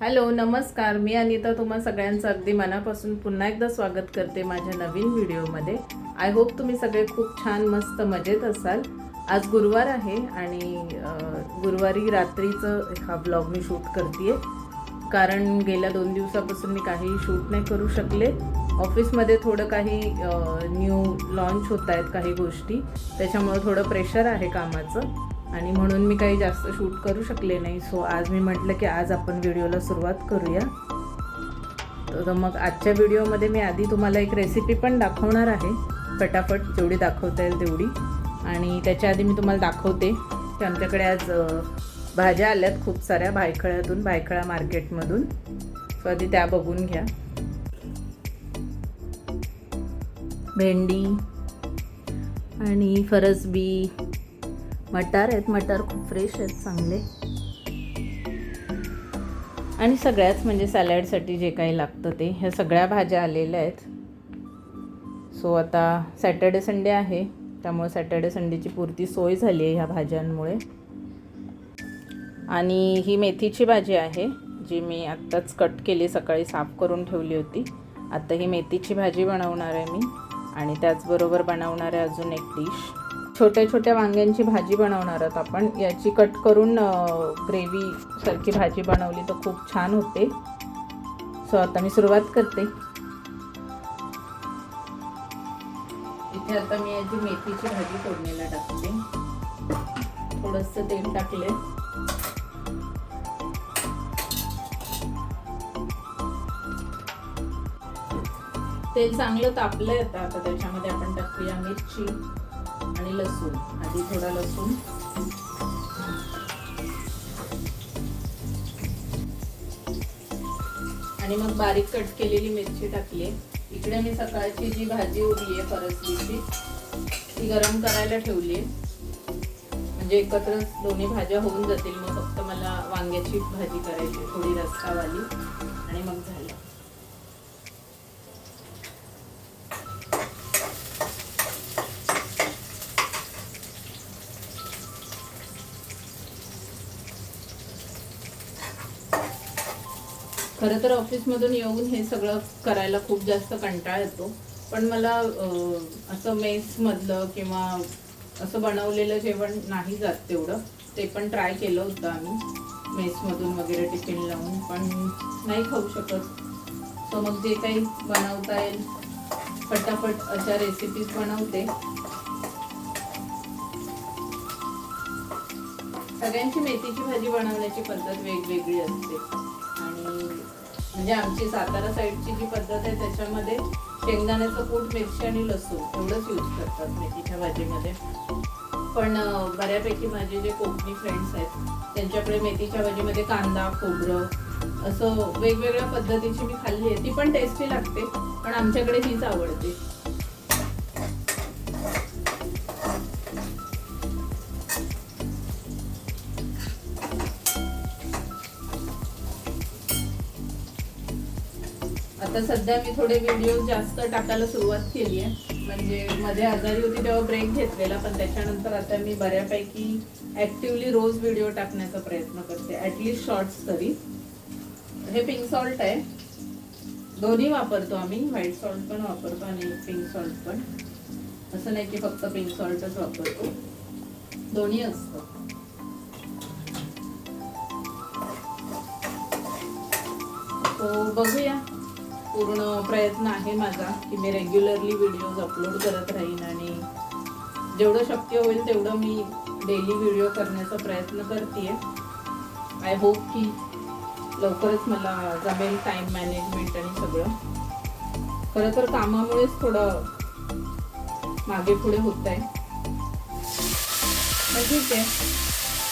Hello नमस्कार. मी अनिता तुम्हा सगळ्यांचं अगदी मनापासून पुन्हा एकदा स्वागत करते माझ्या नवीन व्हिडिओमध्ये. आय होप तुम्ही सगळे खूप छान मस्त मजेत असाल. आज गुरुवार आहे आणि गुरुवारी रात्रीचं हा ब्लॉग मी शूट करते कारण गेल्या दोन दिवसापासून मी काही शूट नाही करू शकले. ऑफिसमध्ये थोडं काही न्यू लॉन्च होत आहेत काही गोष्टी. त्याच्यामुळं थोडं प्रेशर आहे कामाचं. आणि म्हणून मी काही जास्त शूट करू शकले नाही. सो आज मी म्हटलं की आज आपण व्हिडिओला सुरुवात करूया. तर मग आजच्या व्हिडिओमध्ये मी आधी तुम्हाला एक रेसिपी पण दाखवणार आहे. फटाफट जेवढी दाखवता येईल तेवढी. आणि त्याच्या आधी मी तुम्हाला दाखवते की आमच्याकडे आज भाज्या आल्यात खूप साऱ्या भायखळ्यातून भायखळा मार्केटमधून. सो आधी त्या बघून घ्या. भेंडी आणि फरसबी. मटार आहेत मटार खूप फ्रेश आहेत चांगले. आणि सगळ्याच म्हणजे सॅलॅडसाठी जे काही लागतं ते ह्या सगळ्या भाज्या आलेल्या आहेत. सो आता सॅटर्डे संडे आहे. त्यामुळे सॅटर्डे संडेची पुरती सोय झाली आहे ह्या भाज्यांमुळे. आणि ही मेथीची भाजी आहे जी मी आत्ताच कट केली सकाळी साफ करून ठेवली होती. आता ही मेथीची भाजी बनवणार आहे मी. आणि त्याचबरोबर बनवणार आहे अजून एक डिश छोट्या छोट्या वांग्यांची भाजी बनवणार आहोत आपण. याची कट करून ग्रेव्ही सारखी भाजी बनवली तर खूप छान होते. सो आता मी सुरुवात करते. इथे आता मी याची मेथीची भाजी फोडणीला टाकते थोडंसं तेल टाकले तेल चांगलं तापलंय आता. आता त्याच्यामध्ये आपण टाकूया मिरची. आणि लसूण. आधी थोडा लसूण. आणि मग बारीक कट केलेली मिरची टाकली इकडे मी सकाळची जी भाजी उरली आहे परसलीची ती गरम करायला ठेवली आहे. म्हणजे एकत्र दोन्ही भाज्या होऊन जातील मग फक्त मला वांग्याची भाजी करायची थोडी रस्सावाली. आणि मग झालं खरं तर ऑफिसमधून येऊन हे सगळं करायला खूप जास्त कंटाळा येतो. पण मला असं मेसमधलं किंवा असं बनवलेलं जेवण नाही जात तेवढं. ते पण ट्राय केलं होतं आम्ही. मेसमधून वगैरे टिफिन लावून. पण नाही खाऊ शकत. सो मग जे काही बनवता येईल पटापट अशा रेसिपीज बनवते. सगळ्यांची मेथीची भाजी बनवण्याची पद्धत वेगवेगळी असते. आणि म्हणजे आमची सातारा साईडची जी पद्धत आहे त्याच्यामध्ये शेंगदाण्याचं कूट मिरची आणि लसूण एवढंच यूज करतात मेथीच्या भाजीमध्ये. पण बऱ्यापैकी माझे जे कोकणी फ्रेंड्स आहेत त्यांच्याकडे मेथीच्या भाजीमध्ये कांदा खोबरं असं वेगवेगळ्या पद्धतीची मी खाल्ली आहे. ती पण टेस्टी लागते पण आमच्याकडे हीच आवडते. आता सध्या मी थोडे व्हिडिओ जास्त टाकायला सुरुवात केली आहे म्हणजे मध्ये आजारी होती तेव्हा ब्रेक घेतलेला पण त्याच्यानंतर आता मी बऱ्यापैकी ऍक्टिव्हली रोज व्हिडिओ टाकण्याचा प्रयत्न करते ऍटलिस्ट शॉर्ट्स तरी. हे पिंक सॉल्ट आहे. दोन्ही वापरतो आम्ही व्हाईट सॉल्ट पण वापरतो आणि पिंक सॉल्ट पण. असं नाही की फक्त पिंक सॉल्टच वापरतो. दोन्ही असतं. तो बघूया. पूर्ण प्रयत्न आहे माझा की मी रेग्युलरली व्हिडिओज अपलोड करत राहीन आणि जेवढं शक्य होईल तेवढं मी डेली व्हिडिओ करण्याचा प्रयत्न करते आय होप की लवकरच मला जमेल टाईम मॅनेजमेंट आणि सगळं. खरं तर कामामुळेच थोडं मागे पुढे होत आहे ठीक आहे.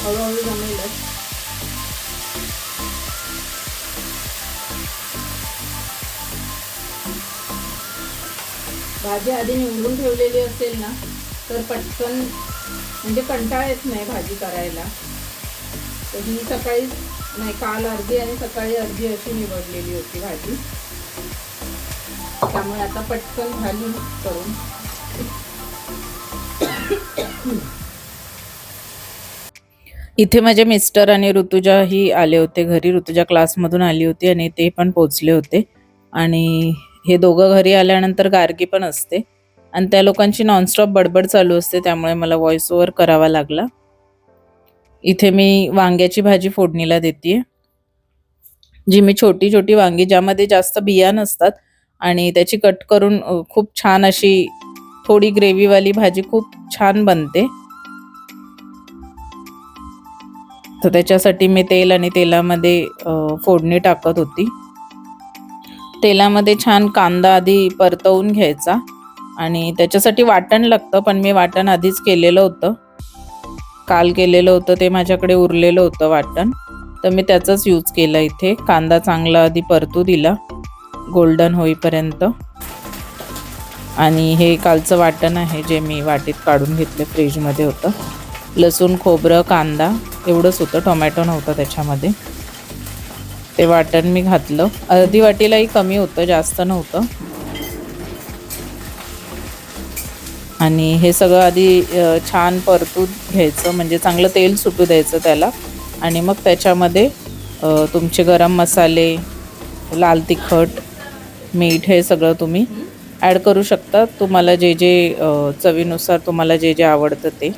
हळूहळू जमेलच. भाजी आधी निवडून ठेवलेली असेल ना तर पटकन म्हणजे कंटाळ येत नाही भाजी करायला. तर ही सकाळी नाही काल अर्धी आणि सकाळी अर्धी अशी निवडलेली होती भाजी. त्यामुळे आता पटकन झाली करून. इथे माझे मिस्टर आणि ऋतुजाही आले होते घरी. ऋतुजा क्लासमधून आली होती आणि ते पण पोचले होते. आणि हे दोघं घरी आल्यानंतर गार्गी पण असते. आणि त्या लोकांची नॉनस्टॉप बडबड चालू असते त्यामुळे मला व्हॉइस ओव्हर करावा लागला. इथे मी वांग्याची भाजी फोडणीला देते जी मी छोटी छोटी वांगी ज्यामध्ये जास्त बिया नसतात आणि त्याची कट करून खूप छान अशी थोडी ग्रेव्हीवाली भाजी खूप छान बनते. तर त्याच्यासाठी मी तेल आणि तेलामध्ये फोडणी टाकत होती. तेलामध्ये छान कांदा आधी परतवून घ्यायचा आणि त्याच्यासाठी वाटण लागतं पण मी वाटण आधीच केलेलं होतं. काल केलेलं होतं ते माझ्याकडे उरलेलं होतं वाटण. तर मी त्याचाच यूज केलं इथे. कांदा चांगला आधी परतू दिला गोल्डन होईपर्यंत. आणि हे कालचं वाटण आहे जे मी वाटीत काढून घेतलं फ्रीजमध्ये होतं. लसूण खोबरं कांदा एवढंच होतं. टोमॅटो नव्हतं त्याच्यामध्ये. ते वाटण मी घातलं. अर्धी वाटीलाही कमी होतं जास्त नव्हतं. आणि हे सगळं आधी छान परतून घ्यायचं म्हणजे चांगलं तेल सुटू द्यायचं त्याला. आणि मग त्याच्यामध्ये तुमचे गरम मसाले लाल तिखट मीठ हे सगळं तुम्ही ॲड करू शकता. तुम्हाला जे जे चवीनुसार तुम्हाला जे जे आवडतं ते.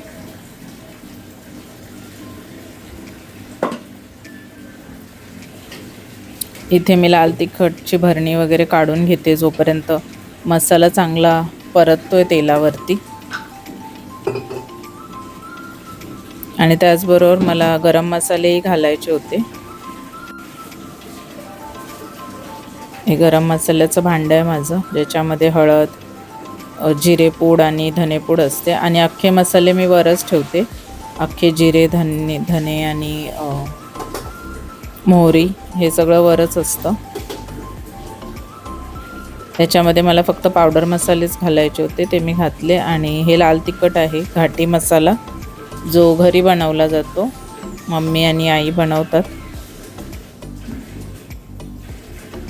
इथे मी लाल तिखटची भरणी वगैरे काढून घेते जोपर्यंत मसाला चांगला परततोय तेलावरती. आणि त्याचबरोबर मला गरम मसालेही घालायचे होते. हे गरम मसाल्याचं भांडं आहे माझं ज्याच्यामध्ये हळद जिरेपूड आणि धनेपूड असते. आणि अख्खे मसाले मी वरच ठेवते. अख्खे जिरे धने धने आणि मोहरी हे सगळं वरच असतं. त्याच्यामध्ये मला फक्त पावडर मसालेच घालायचे होते ते मी घातले. आणि हे लाल तिखट आहे घाटी मसाला जो घरी बनवला जातो. मम्मी आणि आई बनवतात.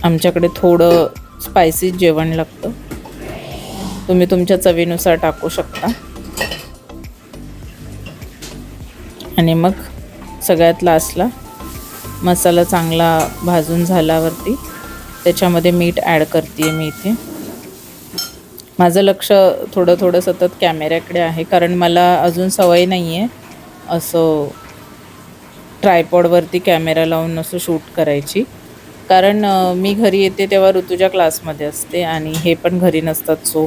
आमच्याकडे थोडं स्पायसी जेवण लागतं. तुम्ही तुमच्या चवीनुसार टाकू शकता. आणि मग सगळ्यात लास्टला मसाला चांगला भाजून झाल्यावरती त्याच्यामध्ये मीठ ॲड करते मी इथे. माझं लक्ष थोडं थोडं सतत कॅमेऱ्याकडे आहे कारण मला अजून सवय नाही आहे असं ट्रायपॉडवरती कॅमेरा लावून असं शूट करायची. कारण मी घरी येते तेव्हा ऋतुजा क्लासमध्ये असते आणि हे पण घरी नसतात सो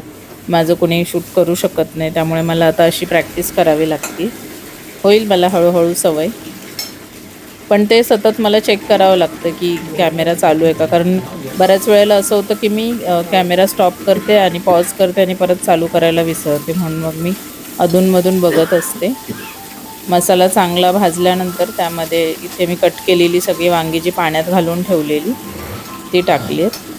माझं कोणी शूट करू शकत नाही त्यामुळे मला आता अशी प्रॅक्टिस करावी लागते. होईल मला हळूहळू सवय. पण ते सतत मला चेक करावं लागतं की कॅमेरा चालू आहे का? कारण बऱ्याच वेळेला असं होतं की मी कॅमेरा स्टॉप करते आणि पॉज करते आणि परत चालू करायला विसरते. म्हणून मग मी अधूनमधून बघत असते. मसाला चांगला भाजल्यानंतर त्यामध्ये इथे मी कट केलेली सगळी वांगी जी पाण्यात घालून ठेवलेली ती टाकली आहेत.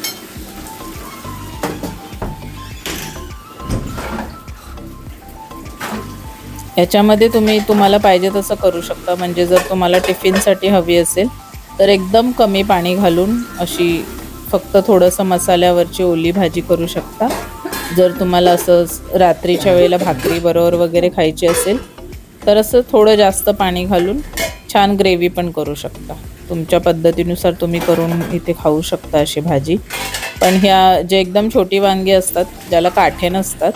ह्याच्यामध्ये तुम्ही तुम्हाला पाहिजे तसं करू शकता. म्हणजे जर तुम्हाला टिफिनसाठी हवी असेल तर एकदम कमी पाणी घालून अशी फक्त थोडंसं मसाल्यावरची ओली भाजी करू शकता. जर तुम्हाला असं रात्रीच्या वेळेला भाकरी बरोबर वगैरे खायची असेल तर असं थोडं जास्त पाणी घालून छान ग्रेव्ही पण करू शकता. तुमच्या पद्धतीनुसार तुम्ही करून इथे खाऊ शकता अशी भाजी. पण ह्या जे एकदम छोटी वांगी असतात ज्याला काठे नसतात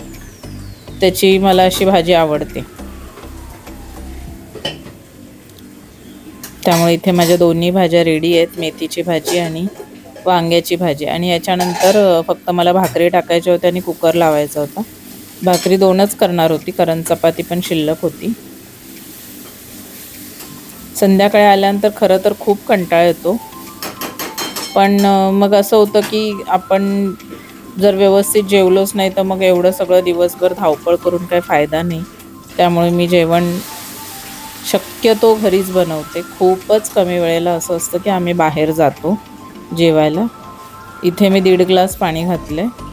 त्याची मला अशी भाजी आवडते. त्यामुळे इथे माझ्या दोन्ही भाज्या रेडी आहेत मेथीची भाजी आणि वांग्याची भाजी. आणि याच्यानंतर फक्त मला भाकरी टाकायच्या होत्या आणि कुकर लावायचा होता. भाकरी दोनच करणार होती कारण चपाती पण शिल्लक होती. संध्याकाळी आल्यानंतर खरं तर खूप कंटाळा येतो. पण मग असं होतं की आपण जर व्यवस्थित जेवलोच नाही तर मग एवढं सगळं दिवसभर धावपळ करून काही फायदा नाही. त्यामुळे मी जेवण शक्यतो घरीच बनवते. खूपच कमी वेळेला असं असतं की आम्ही बाहेर जातो जेवायला. इथे मी दीड ग्लास पाणी घातलं आहे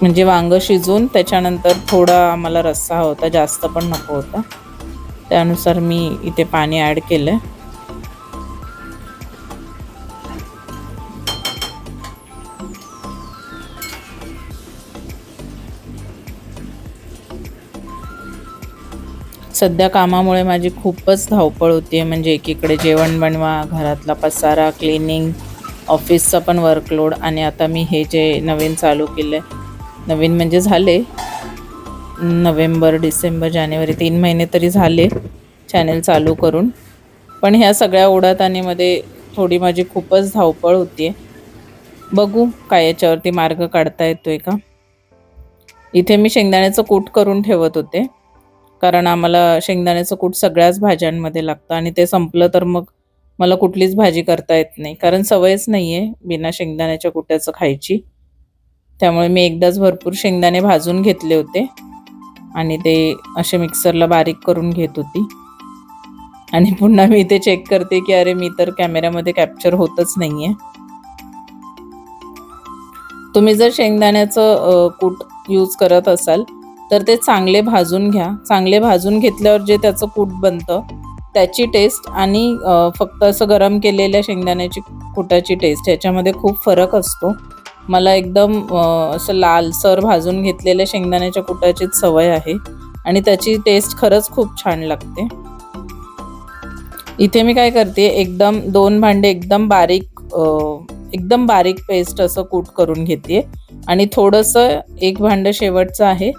म्हणजे वांगं शिजून त्याच्यानंतर थोडा आम्हाला रस्सा होता जास्त पण नको होता. त्यानुसार मी इथे पाणी ॲड केलं आहे सध्या कामामुळे माझी खूपच धावपळ होती आहे म्हणजे एकीकडे जेवण बनवा घरातला पसारा क्लिनिंग ऑफिसचा पण वर्कलोड आणि आता मी हे जे नवीन चालू केलं आहे नवीन म्हणजे झाले. नोव्हेंबर डिसेंबर जानेवारी तीन महिने तरी झाले चॅनेल चालू करून. पण ह्या सगळ्या ओढाताणीमध्ये थोडी माझी खूपच धावपळ होती आहे बघू काय याच्यावरती मार्ग काढता येतो आहे का. इथे मी शेंगदाण्याचं कूट करून ठेवत होते. कारण आम्हाला शेंगदाण्याचं कूट सगळ्याच भाज्यांमध्ये लागतं आणि ते संपलं तर मग मला कुठलीच भाजी करता येत नाही. कारण सवयच नाही आहे बिना शेंगदाण्याच्या कुट्याचं खायची. त्यामुळे मी एकदाच भरपूर शेंगदाणे भाजून घेतले होते आणि ते असे मिक्सरला बारीक करून घेत होती. आणि पुन्हा मी ते चेक करते की अरे मी तर कॅमेऱ्यामध्ये कॅप्चर होतच नाही आहे तुम्ही जर शेंगदाण्याचं कूट यूज करत असाल तर ते चांगले भाजून घ्या. चांगले भाजून घेतल्यावर जे त्याचं कूट बनतं त्याची टेस्ट आणि फक्त असं गरम केलेल्या शेंगदाण्याची कुटाची टेस्ट ह्याच्यामध्ये खूप फरक असतो. मला एकदम असं लालसर भाजून घेतलेल्या शेंगदाण्याच्या कुटाचीच सवय आहे आणि त्याची टेस्ट खरंच खूप छान लागते. इथे मी काय करते एकदम दोन भांडे एकदम बारीक एकदम बारीक पेस्ट असं कूट करून घेते. आणि थोडंसं एक भांडं शेवटचं आहे.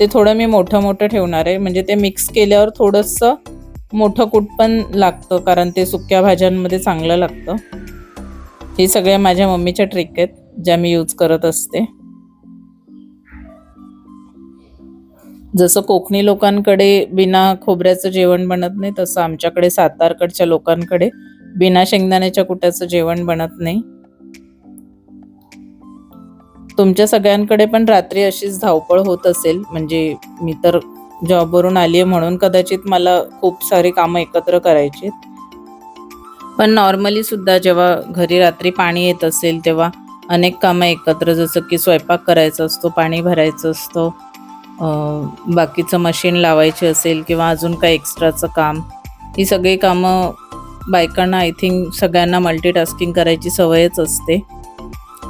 ते थोडं मी मोठं मोठं ठेवणार आहे. म्हणजे ते मिक्स केल्यावर थोडंसं मोठं कूट पण लागतं कारण ते सुक्या भाज्यांमध्ये चांगलं लागतं. हे सगळ्या माझ्या मम्मीच्या ट्रिक आहेत ज्या मी यूज करत असते. जसं कोकणी लोकांकडे बिना खोबऱ्याचं जेवण बनत नाही तसं आमच्याकडे सातारकडच्या लोकांकडे बिना शेंगदाण्याच्या कुट्याचं जेवण बनत नाही. तुमच्या सगळ्यांकडे पण रात्री अशीच धावपळ होत असेल. म्हणजे मी तर जॉबवरून आली आहे म्हणून कदाचित मला खूप सारी कामं एकत्र करायची पण नॉर्मली सुद्धा जेव्हा घरी रात्री पाणी येत असेल तेव्हा अनेक कामं एकत्र जसं की स्वयंपाक करायचा असतो पाणी भरायचं असतो बाकीचं मशीन लावायची असेल किंवा अजून काही एक्स्ट्राचं काम ही सगळी कामं बायकांना आय थिंक सगळ्यांना मल्टीटास्किंग करायची सवयच असते.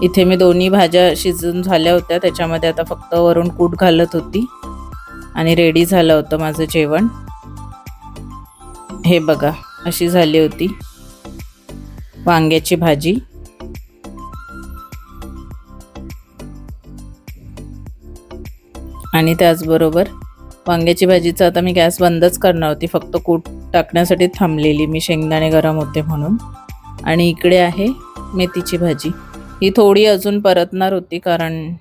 इथे मी दोन्ही भाज्या शिजून झाल्या होत्या. त्याच्यामध्ये आता फक्त वरून कूट घालत होती. आणि रेडी झालं होतं माझं जेवण. हे बघा अशी झाली होती. वांग्याची भाजी. आणि त्याचबरोबर वांग्याची भाजीचं आता मी गॅस बंदच करणार होती. फक्त कूट टाकण्यासाठी थांबलेली मी. शेंगदाणे गरम होते म्हणून. आणि इकडे आहे मेथीची भाजी. ही थोडी अजून परतणार होती कारण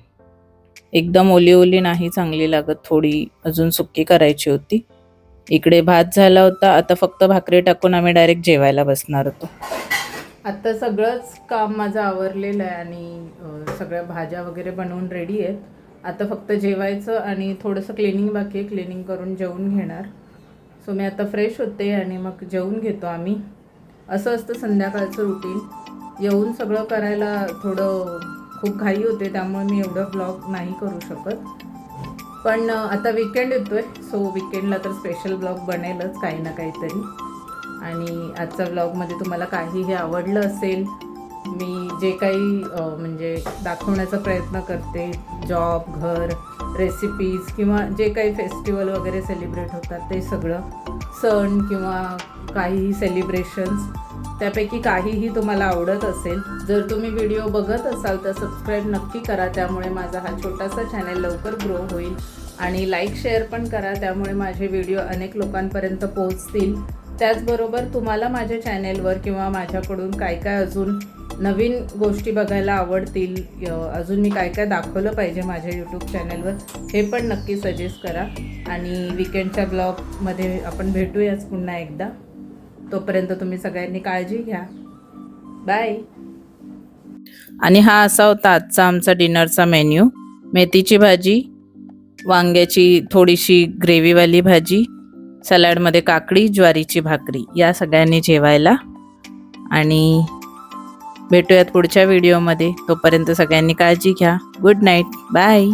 एकदम ओली ओली नाही चांगली लागत थोडी अजून सुक्की करायची होती. इकडे भात झाला होता आता फक्त भाकरी टाकून आम्ही डायरेक्ट जेवायला बसणार होतो. आता सगळंच काम माझं आवरलेलं आहे आणि सगळ्या भाज्या वगैरे बनवून रेडी आहेत. आता फक्त जेवायचं आणि थोडंसं क्लिनिंग बाकी आहे. क्लिनिंग करून जेवून घेणार. सो मी आता फ्रेश होते आणि मग जेवून घेतो आम्ही. असं असतं संध्याकाळचं रुटीन येऊन सगळं करायला थोडं खूप घाई होते त्यामुळे मी एवढं ब्लॉग नाही करू शकत. पण आता विकेंड येतो आहे सो विकेंडला तर स्पेशल ब्लॉग बनेलच काही ना काहीतरी. आणि आजचा ब्लॉगमध्ये तुम्हाला काहीही आवडलं असेल मी जे काही म्हणजे दाखवण्याचा प्रयत्न करते जॉब घर रेसिपीज किंवा जे काही फेस्टिवल वगैरे सेलिब्रेट होतात ते सगळं सण किंवा काहीही सेलिब्रेशन्स त्यापैकी काहीही तुम्हाला आवडत असेल जर तुम्ही व्हिडिओ बघत असाल तर सबस्क्राईब नक्की करा त्यामुळे माझा हा छोटासा चॅनल लवकर ग्रो होईल. आणि लाईक शेअर पण करा त्यामुळे माझे व्हिडिओ अनेक लोकांपर्यंत पोहोचतील. त्याचबरोबर तुम्हाला माझ्या चॅनेलवर किंवा माझ्याकडून काय काय अजून नवीन गोष्टी बघायला आवडतील अजून मी काय काय दाखवलं पाहिजे माझ्या यूट्यूब चॅनेलवर हे पण नक्की सजेस्ट करा. आणि विकेंडच्या ब्लॉगमध्ये आपण भेटूयाच पुन्हा एकदा. तोपर्यंत तुम्ही सगळ्यांनी काळजी घ्या. बाय आणि हा असा होता आजचा आमचा डिनरचा मेन्यू. मेथीची भाजी वांग्याची थोडीशी ग्रेव्हीवाली भाजी सॅलॅडमध्ये काकडी ज्वारीची भाकरी या सगळ्यांनी जेवायला. आणि भेटूयात पुढच्या व्हिडिओमध्ये. तोपर्यंत सगळ्यांनी काळजी घ्या. Good night bye